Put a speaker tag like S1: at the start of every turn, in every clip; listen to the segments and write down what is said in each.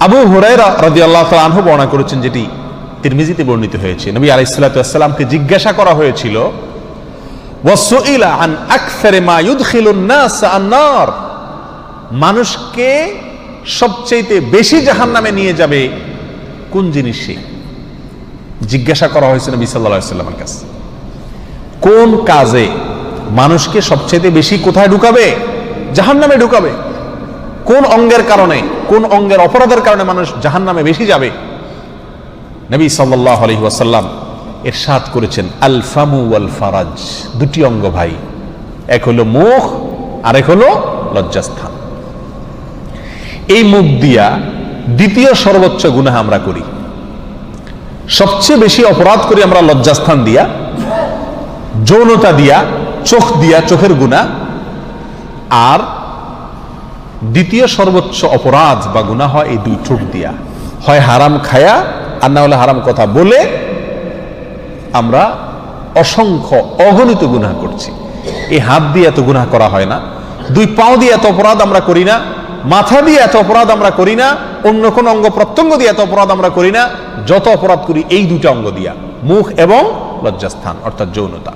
S1: আবু হুরাইরা রাদিয়াল্লাহু তাআলা আনহু বর্ণনা করেছেন যেটি তিরমিজিতে বর্ণিত হয়েছে। নবী আলাইহিস সালাতু জিজ্ঞাসা করা হয়েছিল মানুষকে সবচেয়ে বেশি জাহান্নামে নিয়ে যাবে কোন জিনিসে জিজ্ঞাসা করা হয়েছে নবী সাল্লামের কাছে। কোন কাজে মানুষকে সবচেয়ে বেশি কোথায় ঢুকাবে? জাহান্নামে ঢুকাবে। কোন অঙ্গের কারণে, কোন অঙ্গের অপরাধের কারণে মানুষ জাহান্নামে বেশি যাবে? নবী সাল্লাল্লাহু আলাইহি ওয়াসাল্লাম এরশাদ করেছেন আল ফামু ওয়াল ফারাজ দুটি অঙ্গ ভাই। এক হলো মুখ আর এক হলো লজ্জাস্থান। এই মুখ দিয়া দ্বিতীয় সর্বোচ্চ গুনাহ আমরা করি। সবচেয়ে বেশি অপরাধ করি আমরা লজ্জাস্থান দিয়া, যৌনতা দিয়া, চোখ দিয়া, চোখের গুণা আর দ্বিতীয় সর্বোচ্চ অপরাধ বা গুণা হয় এই দুই ঠোঁট দিয়া। হয় হারাম খায়া, আর না হলে হারাম কথা বলে আমরা অসংখ্য অগণিত গুনাহ করছি। এই হাত দিয়ে এত গুনাহ করা হয় না। দুই পাও দিয়ে এত অপরাধ আমরা করি না। মাথা দিয়ে এত অপরাধ আমরা করি না। অন্য কোন অঙ্গ প্রত্যঙ্গ দিয়ে এত অপরাধ আমরা করি না। যত অপরাধ করি এই দুটা অঙ্গ দিয়া। মুখ এবং লজ্জাস্থান, অর্থাৎ যৌনতা।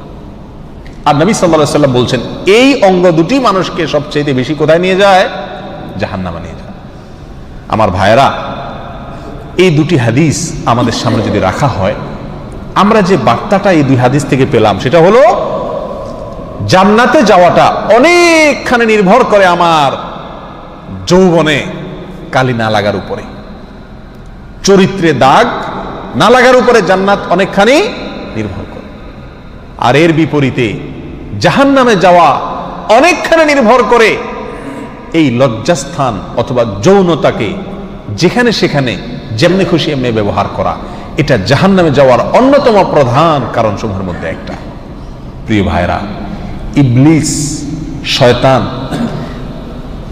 S1: আর নবী সাল্লাহ সাল্লাম বলছেন, এই অঙ্গ দুটি মানুষকে সবচেয়ে বেশি কোথায় নিয়ে যায়? জাহান্নামা নিয়ে যায় আমার ভাইয়েরা, এই দুটি হাদিস আমাদের সামনে যদি রাখা হয়, আমরা যে বার্তাটা এই দুই হাদিস থেকে পেলাম, সেটা হলো, জান্নাতে যাওয়াটা অনেকখানি নির্ভর করে আমার যৌবনে কালি না লাগার উপরে। চরিত্রে দাগ না লাগার উপরে জান্নাত অনেকখানি নির্ভর করে। আর এর বিপরীতে জাহান নামে যাওয়া অনেকখানি নির্ভর করে এই লজ্জাস্থান অথবা যৌনতাকে যেখানে সেখানে যেমনি খুশি এমনি ব্যবহার করা, এটা জাহান নামে যাওয়ার অন্যতম প্রধান কারণ সমূহের মধ্যে একটা। প্রিয় ভাইরা ইবলিস, শয়তান,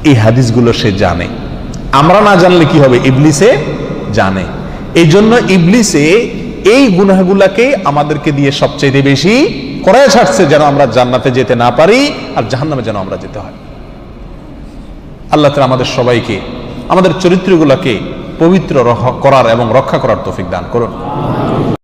S1: এই হাদিসগুলো সে জানে। আমরা না জানলে কি হবে? ইবলিসে জানে। এই জন্য ইবলিসে এই গুনাহগুলাকে আমাদেরকে দিয়ে সবচেয়ে বেশি করায় ছাড়ছে যেন আমরা জান্নাতে যেতে না পারি আর জাহান্নামে যেন আমরা যেতে হয়। আল্লাহ তালা আমাদের সবাইকে আমাদের চরিত্রগুলোকে পবিত্র করার এবং রক্ষা করার তৌফিক দান করুন।